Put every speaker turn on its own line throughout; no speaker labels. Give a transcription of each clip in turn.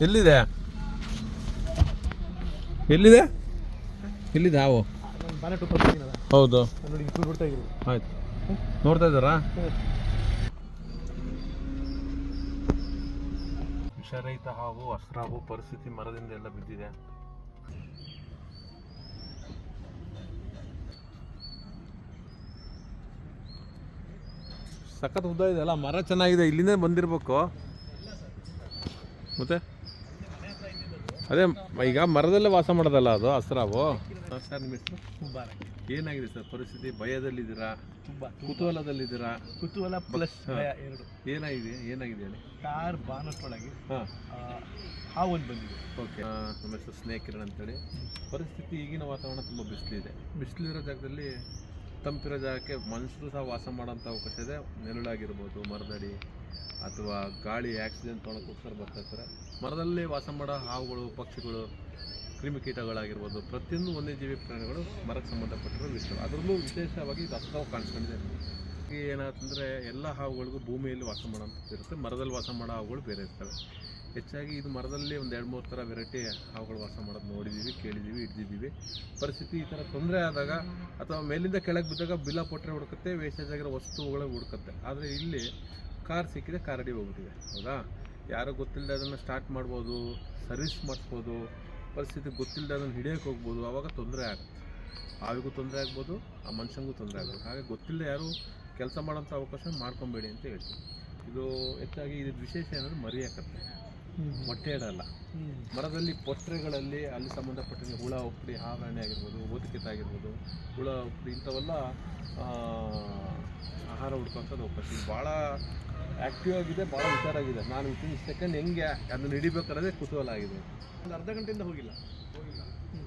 ಎಲ್ಲಿದೆ? ಎಲ್ಲಿದೆ? ಎಲ್ಲಿದೆ? ಹಾವು ಹೌದು. ಆಯ್ತು. ನೋಡ್ತಾ ಇದ್ದಾರಾ? ವಿಷರಹಿತ ಹಾವು ಹಸ್ರಾವು ಪರಿಸ್ಥಿತಿ ಮರದಿಂದ ಎಲ್ಲ ಬಿದ್ದಿದೆ. ಸಖತ್ ಉದ್ದ ಇದೆ ಅಲ್ಲ? ಮರ ಚೆನ್ನಾಗಿದೆ. ಇಲ್ಲಿಂದ ಬಂದಿರ್ಬೇಕು. ಮತ್ತೆ? ಅದೇ ಈಗ ಮರದಲ್ಲೇ ವಾಸ ಮಾಡೋದಲ್ಲ ಅದು ಹಸ್ರಾವು? ಸರ್ ನಿಮ್ಮ ಹೆಸರು?
ಮುಬಾರಕ್.
ಏನಾಗಿದೆ ಸರ್ ಪರಿಸ್ಥಿತಿ? ಭಯದಲ್ಲಿದ್ದೀರಾ?
ತುಂಬಾ
ಕುತೂಹಲದಲ್ಲಿದ್ದೀರಾ?
ಕುತೂಹಲ ಪ್ಲಸ್ ಭಯ ಎರಡು.
ಏನಾಗಿದೆ ಏನಾಗಿದೆ ಹೇಳಿ?
ಕಾರ್ ಬಾನಟ್ಟೊಳಗೆ ಒಳಗೆ
ಹಾಂ
ಹಾವೊಂದು ಬಂದಿದೆ.
ಓಕೆ. ನಮ್ಮ ಹೆಸರು ಸ್ನೇಕ್ ಕಿರಣ್ ಅಂತೇಳಿ. ಪರಿಸ್ಥಿತಿ ಈಗಿನ ವಾತಾವರಣ ತುಂಬ ಬಿಸಿಲಿದೆ. ಬಿಸಿಲಿರೋ ಜಾಗದಲ್ಲಿ ತಂಪಿರೋ ಜಾಗಕ್ಕೆ ಮನುಷ್ಯರು ಸಹ ವಾಸ ಮಾಡೋಂಥ ಅವಕಾಶ ಇದೆ. ನೆರಳಾಗಿರ್ಬೋದು ಮರದಡಿ. ಅಥವಾ ಗಾಳಿ ಆಕ್ಸಿಡೆಂಟ್ ತೊಗೊಳಕ್ಕೋಸ್ಕರ ಬರ್ತಾ ಇರ್ತಾರೆ. ಮರದಲ್ಲಿ ವಾಸ ಮಾಡೋ ಹಾವುಗಳು, ಪಕ್ಷಿಗಳು, ಕ್ರಿಮಿಕೀಟಗಳಾಗಿರ್ಬೋದು, ಪ್ರತಿಯೊಂದು ವನ್ಯಜೀವಿ ಪ್ರಾಣಿಗಳು ಮರಕ್ಕೆ ಸಂಬಂಧಪಟ್ಟಿರೋ ವಿಷಯ ಅದರಲ್ಲೂ ವಿಶೇಷವಾಗಿ ಇದು ಅಸ್ತಾವು ಕಾಣಿಸ್ಕೊಂಡಿದೆ. ಈಗ ಏನಾಗ್ತಂದರೆ ಎಲ್ಲ ಹಾವುಗಳಿಗೂ ಭೂಮಿಯಲ್ಲಿ ವಾಸ ಇರುತ್ತೆ. ಮರದಲ್ಲಿ ವಾಸ ಮಾಡೋ ಹಾವುಗಳು ಬೇರೆ ಇರ್ತವೆ. ಹೆಚ್ಚಾಗಿ ಇದು ಮರದಲ್ಲಿ ಒಂದು ಎರಡು ಮೂರು ಥರ ವೆರೈಟಿ ಹಾವುಗಳು ವಾಸ ಮಾಡೋದು ನೋಡಿದ್ದೀವಿ ಕೇಳಿದ್ದೀವಿ ಹಿಡ್ದಿದ್ದೀವಿ ಪರಿಸ್ಥಿತಿ ಈ ಥರ ತೊಂದರೆ ಆದಾಗ ಅಥವಾ ಮೇಲಿಂದ ಕೆಳಗೆ ಬಿದ್ದಾಗ ಬಿಲ್ಲ ಪೊಟ್ರೆ ಹುಡುಕುತ್ತೆ ವೇಸ್ಟೇಜ್ ಆಗಿರೋ ವಸ್ತುಗಳು ಹುಡುಕುತ್ತೆ. ಆದರೆ ಇಲ್ಲಿ ಕಾರ್ ಸಿಕ್ಕಿದೆ ಕಾರ್ ಅಡಿ ಹೋಗ್ಬಿಟ್ಟಿದೆ. ಹೌದಾ? ಯಾರೋ ಗೊತ್ತಿಲ್ಲದೆ ಅದನ್ನು ಸ್ಟಾರ್ಟ್ ಮಾಡ್ಬೋದು ಸರ್ವಿಸ್ ಮಾಡಿಸ್ಬೋದು ಪರಿಸ್ಥಿತಿ ಗೊತ್ತಿಲ್ಲದೆ ಅದನ್ನು ಹಿಡಿಯೋಕೆ ಹೋಗ್ಬೋದು ಆವಾಗ ತೊಂದರೆ ಆಗುತ್ತೆ. ಆವಿಗೂ ತೊಂದರೆ ಆಗ್ಬೋದು ಆ ಮನುಷ್ಯನಿಗೂ ತೊಂದರೆ ಆಗ್ಬೋದು. ಹಾಗೆ ಗೊತ್ತಿಲ್ಲದೆ ಯಾರು ಕೆಲಸ ಮಾಡೋಂಥ ಅವಕಾಶ ಮಾಡ್ಕೊಬೇಡಿ ಅಂತ ಹೇಳ್ತೀನಿ. ಇದು ಹೆಚ್ಚಾಗಿ ಇದು ವಿಶೇಷ ಏನಂದ್ರೆ ಮರೆಯಾಕತ್ತೆ. ಮೊಟ್ಟೆ ಇಡಲ್ಲ. ಮರದಲ್ಲಿ ಪೊಟ್ರೆಗಳಲ್ಲಿ ಅಲ್ಲಿ ಸಂಬಂಧಪಟ್ಟ ಹುಳ ಉಪ್ಪಡಿ ಹಾವರಣೆ ಆಗಿರ್ಬೋದು ಓದಿಕೆತ ಆಗಿರ್ಬೋದು ಹುಳ ಉಪ್ಪಡಿ ಇಂಥವೆಲ್ಲ ಆಹಾರ ಹುಡ್ಕೋಂಥದ್ದು ಅವಕಾಶ. ಭಾಳ ಆ್ಯಕ್ಟಿವ್ ಆಗಿದೆ ಭಾಳ ಹುಷಾರಾಗಿದೆ. ನಾನು ವಿತಿನ್ ಸೆಕೆಂಡ್ ಹೆಂಗೆ ಅದನ್ನು ಹಿಡಿಬೇಕಾದ್ರೆ ಕುತೂಹಲ ಆಗಿದೆ.
ಒಂದು ಅರ್ಧ ಗಂಟೆಯಿಂದ ಹೋಗಿಲ್ಲ.
ಭಾರತಂದ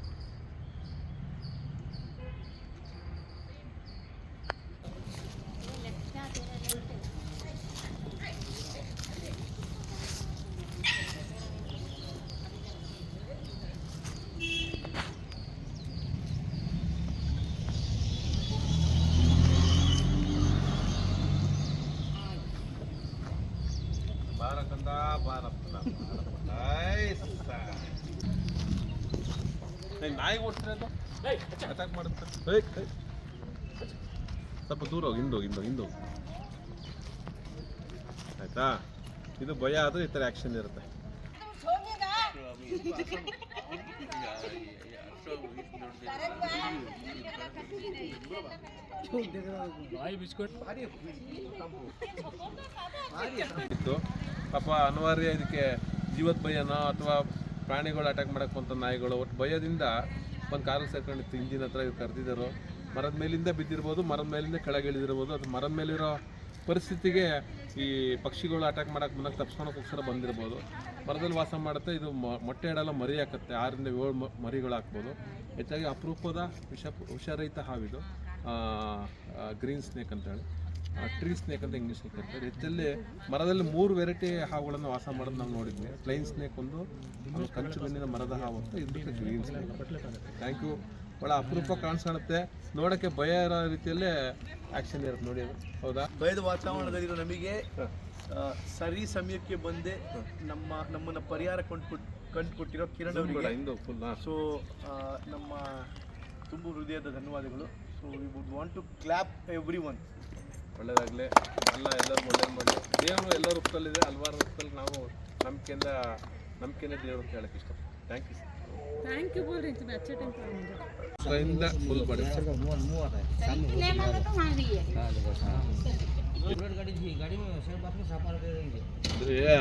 ನಾಯಿ ಅಟ್ಯಾಕ್ ಮಾಡುತ್ತೆ. ಸ್ವಲ್ಪ ದೂರ ಹೋಗಿ ಹಿಂದೋಗಿ ಹಿಂದೋಗಿ ಹಿಂದೋಗಿ. ಆಯ್ತಾ? ಇದು ಭಯ ಆದ್ರೆ ಈ ಥರ ಆ್ಯಕ್ಷನ್ ಇರುತ್ತೆ. ಇತ್ತು. ಪಾಪ ಅನಿವಾರ್ಯ ಇದಕ್ಕೆ ಜೀವದ ಭಯನೋ ಅಥವಾ ಪ್ರಾಣಿಗಳು ಅಟ್ಯಾಕ್ ಮಾಡಕ್ಕೆ ಬಂತ ನಾಯಿಗಳು. ಒಟ್ಟು ಭಯದಿಂದ ಒಂದು ಕಾರಲ್ಲಿ ಸೇರ್ಕೊಂಡಿತ್ತು. ಇಂಜಿನ್ ಹತ್ರ ಇವ್ರು ಕರೆದಿದ್ದರು. ಮರದ ಮೇಲಿಂದ ಬಿದ್ದಿರ್ಬೋದು, ಮರದ ಮೇಲಿಂದ ಕೆಳಗೆ ಇಳಿದಿರ್ಬೋದು ಅದು ಮರದ ಮೇಲಿರೋ ಪರಿಸ್ಥಿತಿಗೆ ಈ ಪಕ್ಷಿಗಳು ಅಟ್ಯಾಕ್ ಮಾಡಕ್ಕೆ ಬಂದಾಗ ತಪ್ಸ್ಕೊಳಕ್ಕೋಸ್ಕರ ಬಂದಿರ್ಬೋದು. ಮರದಲ್ಲಿ ವಾಸ ಮಾಡುತ್ತೆ. ಇದು ಮೊಟ್ಟೆ ಇಡಲ್ಲ ಮರಿ ಹಾಕುತ್ತೆ. ಆರರಿಂದ ಏಳು ಮರಿಗಳು ಹಾಕ್ಬೋದು. ಹೆಚ್ಚಾಗಿ ಅಪರೂಪದ ವಿಷ, ವಿಷರಹಿತ ಹಾವಿದು ಗ್ರೀನ್ ಸ್ನೇಕ್ ಅಂತೇಳಿ. ಟ್ರೀ ಸ್ನೇಕ್ ಅಂತ ಇಂಗ್ಲೀಷ್ ಕರೀತಾರೆ. ಹೆಚ್ಚಲ್ಲಿ ಮರದಲ್ಲಿ ಮೂರು ವೆರೈಟಿ ಹಾವುಗಳನ್ನು ವಾಸ ಮಾಡೋದು ನಾವು ನೋಡಿದ್ವಿ. ಪ್ಲೈನ್ ಸ್ನೇಕ್ ಒಂದು ಕಂಚು ಬೆನ್ನಿನ ಮರದ ಹಾವು ಅಂತ ಇದು ಗ್ರೀನ್ ಸ್ನೇಕ್ ಥ್ಯಾಂಕ್ ಯು ಭಾಳ ಅಪರೂಪ ಕಾಣಿಸ್ಕೊಳುತ್ತೆ ನೋಡೋಕ್ಕೆ ಭಯ ಇರೋ ರೀತಿಯಲ್ಲೇ ಆ್ಯಕ್ಷನ್ ಇರುತ್ತೆ ನೋಡಿ ಹೌದಾ?
ಭಯದ ವಾತಾವರಣದಲ್ಲಿ ನಮಗೆ ಸರಿ ಸಮಯಕ್ಕೆ ಬಂದೆ ನಮ್ಮ ನಮ್ಮನ್ನು ಪರಿಹಾರ ಕಂಡು ಕಂಡುಕೊಟ್ಟಿರೋ ಕಿರಣ್ ಅವರಿಗೆ.
ಇಂದು ಫುಲ್
ಸೊ ನಮ್ಮ ತುಂಬ ಹೃದಯದ ಧನ್ಯವಾದಗಳು. So we would want to clap everyone
ಒಳ್ಳೆಯದಾಗಲಿ ಎಲ್ಲ ಎಲ್ಲರೂ ಒಳ್ಳೇದು ಮಾಡಿ ದೇವರು ಎಲ್ಲ ರೂಪದಲ್ಲಿದೆ ಹಲವಾರು ರೂಪದಲ್ಲಿ ನಾವು ನಂಬಿಕೆಯಿಂದ ನಂಬಿಕೆನೇ ದೇವರು ಅಂತ ಇಷ್ಟ ಥ್ಯಾಂಕ್ ಯು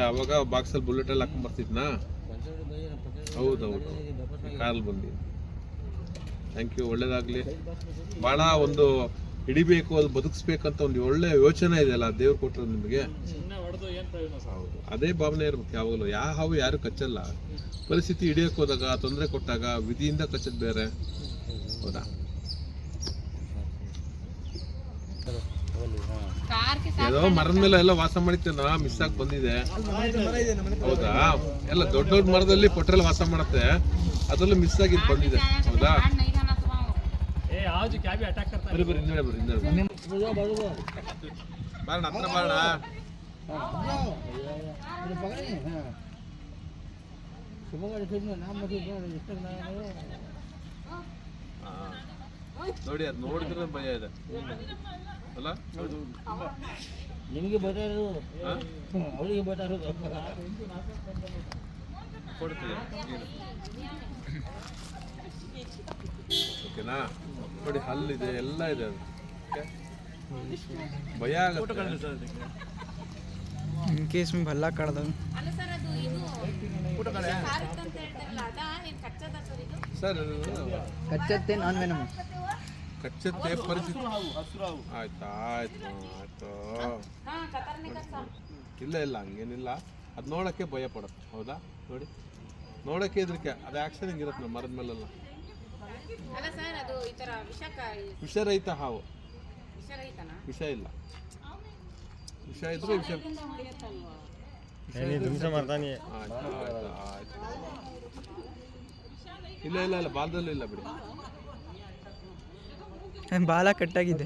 ಅವಾಗ ಬಾಕ್ಸ್ ಅಲ್ಲಿ
ಬುಲೆಟ್ ಫುಲ್ ಹಾಕೊಂಡ್ ಬರ್ತಿದ್ನ? ಅವಾಗ ಬಾಕ್ಸಲ್ಲಿ ಬುಲೆಟಲ್ಲಿ ಬರ್ತಿದ್ನಾ ಹೌದೌದು ಕಾರಲ್ಲಿ ಬಂದು ಥ್ಯಾಂಕ್ ಯು ಒಳ್ಳೇದಾಗಲಿ. ಭಾಳ ಒಂದು ಹಿಡಿಬೇಕು ಅದು ಬದುಕಿಸ್ಬೇಕಂತ ಒಂದು ಒಳ್ಳೆ ಯೋಚನೆ ಇದೆಯಲ್ಲ ದೇವ್ರು ಕೊಟ್ಟರು ನಿಮಗೆ? ಅದೇ ಭಾವನೆ ಇರ್ಬೇಕು ಯಾವಾಗಲೂ. ಯಾವ ಹಾವು ಯಾರು ಕಚ್ಚಲ್ಲ. ಪರಿಸ್ಥಿತಿ ಹಿಡಿಯೋಕೆ ಹೋದಾಗ ತೊಂದರೆ ಕೊಟ್ಟಾಗ ವಿಧಿಯಿಂದ ಕಚ್ಚದ್ ಬೇರೆ. ಹೌದಾ? ಏನೋ ಮರದ ಮೇಲೆ ಎಲ್ಲ ವಾಸ ಮಾಡಿತ್ತೇನ ಮಿಸ್ ಆಗಿ ಬಂದಿದೆ ಹೌದಾ? ಎಲ್ಲ ದೊಡ್ಡ ದೊಡ್ಡ ಮರದಲ್ಲಿ ಪೊಟ್ರೆಲ್ಲ ವಾಸ ಮಾಡುತ್ತೆ. ಅದರಲ್ಲೂ ಮಿಸ್ ಆಗಿ ಬಂದಿದೆ. ಹೌದಾ? ಬರ್ರಿ ಬರ್ರಿ ಹಿಂದೆ ಬರ್ರಿ ಹಿಂದೆ ಬಾರಣ ಹತ್ರ ಬಾರಣ ಹಾ. ನೋಡಿ ಅದು ನೋಡಿದ್ರೆ ಭಯ ಇದೆ. ಅಲ್ಲ?
ನಿಮಗೆ ಬರ್ತಾ ಇರೋದು?
ಹಾ?
ಅವಳಿಗೆ ಬರ್ತಾ ಇರೋದು.
ಕೊಡ್ತೀವಿ ಓಕೆನಾ? ನೋಡಿ ಹಲ್ಲಿದೆ ಎಲ್ಲ ಇದೆ ಅದು. ಭಯ ಆಗುತ್ತೆ.
ಇನ್ ಕೇಸ್ ಭಲ್ಲ
ಕಡ್ದ ಸರ್
ಕಚ್ಚತ್ತೆ ನಾನ್ ವೆನಮ್
ಕಚ್ಚತ್ತೆ ಪರಿಸ್ಥಿತಿ. ಆಯ್ತು ಆಯ್ತು ಆಯ್ತು. ಇಲ್ಲ ಇಲ್ಲ ಹಂಗೇನಿಲ್ಲ. ಅದು ನೋಡೋಕ್ಕೆ ಭಯ ಪಡುತ್ತೆ ಹೌದಾ? ನೋಡಿ. ನೋಡೋಕ್ಕೆ ಇದಕ್ಕೆ ಅದು ಆ್ಯಕ್ಷನ್ ಹಿಂಗಿರುತ್ತೆ ನಮ್ಮ ಮರದ ಮೇಲೆಲ್ಲ.
ಅಲ್ಲ ಸರ್ ಅದು ಈ ತರ ವಿಷಕ
ವಿಷರಹಿತ ಹಾವು.
ವಿಷರಹಿತನ?
ವಿಷ ಇಲ್ಲ. ವಿಷ ಇದ್ರೆ ವಿಷ
ಹೊಡೆಯತ್ತಲ್ವಾ
ಆಯ್ತು ಇಲ್ಲ ಇಲ್ಲ ಇಲ್ಲ ಬಾಲದಲ್ಲೂ ಇಲ್ಲ ಬಿಡಿ.
ಬಾಲ ಕಟ್ಟಾಗಿದೆ?